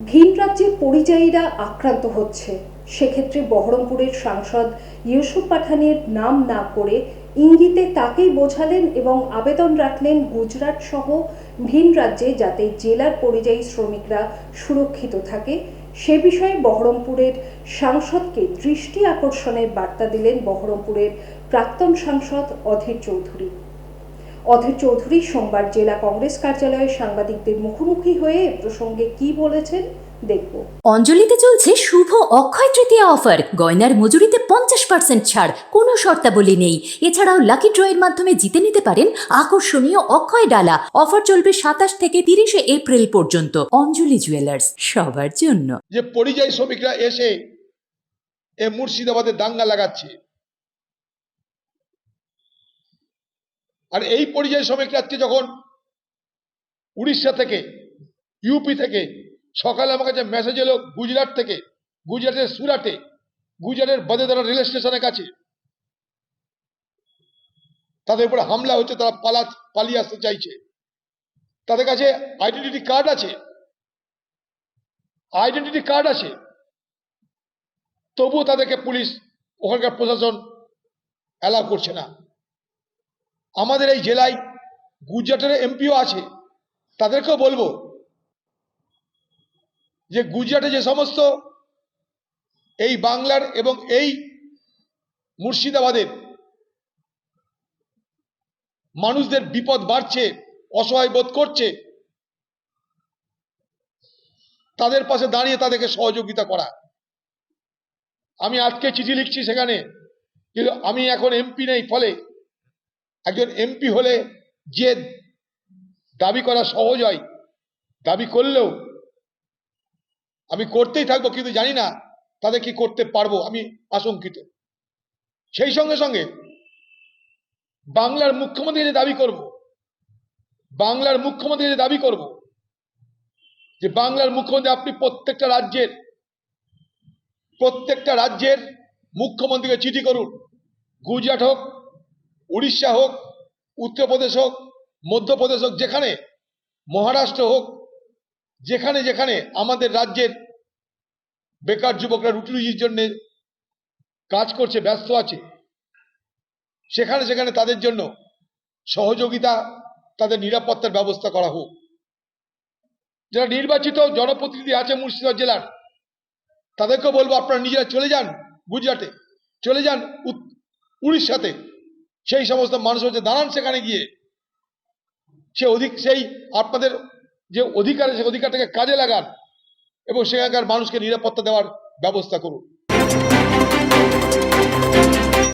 ভিন রাজ্যের পরিযায়ীরা আক্রান্ত হচ্ছে। সেক্ষেত্রে বহরমপুরের সাংসদ ইউসুফ পাঠানের নাম না করে ইঙ্গিতে তাকেই বোঝালেন এবং আবেদন রাখলেন গুজরাট সহ ভিন রাজ্যে যাতে জেলার পরিযায়ী শ্রমিকরা সুরক্ষিত থাকে। সে বিষয়ে বহরমপুরের সাংসদকে দৃষ্টি আকর্ষণের বার্তা দিলেন বহরমপুরের প্রাক্তন সাংসদ অধীর চৌধুরী। অধীর চৌধুরী সোমবার জেলা কংগ্রেস কার্যালয়ে সাংবাদিকদের মুখোমুখি হয়ে এ প্রসঙ্গে কি বলেছেন দেখব। অঞ্জলিতে চলছে শুভ অক্ষয় তৃতীয়া অফার। গয়নার মজুরিতে পঞ্চাশ পার্সেন্ট ছাড়। কোনো শর্তাবলী নেই। এছাড়াও লাকি ড্রয়ের মাধ্যমে জিতে নিতে পারেন আকর্ষণীয় অক্ষয় ডালা। অফার চলবে সাতাশ থেকে তিরিশে এপ্রিল পর্যন্ত। অঞ্জলি জুয়েলার্স সবার জন্য। যে পরিযায়ী শ্রমিকরা এসে এ মুর্শিদাবাদে দাঙ্গা লাগাচ্ছে আর এই পরিযায়ী শ্রমিকরা আজকে যখন উড়িষ্যা থেকে ইউপি থেকে, সকালে আমার কাছে মেসেজ এলো গুজরাট থেকে, গুজরাটের সুরাটে, গুজরাটের বদেদারা রেল স্টেশনের কাছে। তাদের উপরে হামলা হচ্ছে, তারা পালা, পালিয়ে আসতে চাইছে। তাদের কাছে আইডেন্টিটি কার্ড আছে। আইডেন্টিটি কার্ড আছে। তবুও তাদেরকে পুলিশ, ওখানকার প্রশাসন অ্যালাউ করছে না। আমাদের এই জেলায় গুজরাটের এমপিও আছে, তাদেরকেও বলব যে গুজরাটে যে সমস্ত এই বাংলার এবং এই মুর্শিদাবাদের মানুষদের বিপদ বাড়ছে, অসহায় বোধ করছে, তাদের পাশে দাঁড়িয়ে তাদেরকে সহযোগিতা করা। আমি আজকে চিঠি লিখছি সেখানে, কিন্তু আমি এখন এমপি নেই ফলে একজন এমপি হলে যে দাবি করা সহজ হয়, দাবি করলেও আমি করতেই থাকব কিন্তু জানি না তাদের কি করতে পারব আমি আশঙ্কিত। সেই সঙ্গে সঙ্গে বাংলার মুখ্যমন্ত্রী দাবি করব, বাংলার মুখ্যমন্ত্রী যে দাবি করব, যে বাংলার মুখ্যমন্ত্রী আপনি প্রত্যেকটা রাজ্যের প্রত্যেকটা রাজ্যের মুখ্যমন্ত্রীকে চিঠি করুন, গুজরাট হোক উড়িষ্যা হোক, উত্তরপ্রদেশ হোক, মধ্যপ্রদেশ হোক, যেখানে, মহারাষ্ট্র হোক, যেখানে যেখানে আমাদের রাজ্যের বেকার যুবকরা রুটি রুজির জন্য কাজ করছে, ব্যস্ত আছে, সেখানে সেখানে তাদের জন্য সহযোগিতা, তাদের নিরাপত্তার ব্যবস্থা করা হোক। যারা নির্বাচিত জনপ্রতিনিধি আছে মুর্শিদাবাদ জেলার তাদেরকে বলব আপনারা নিজেরা চলে যান গুজরাটে, চলে যান উড়িষ্যাতে। সেই সমস্ত মানুষ হচ্ছে দাঁড়ান সেখানে গিয়ে সে অধিক, সেই আপনাদের যে অধিকার, সেই অধিকারটাকে কাজে লাগান এবং সেখানকার মানুষকে নিরাপত্তা দেওয়ার ব্যবস্থা করুন।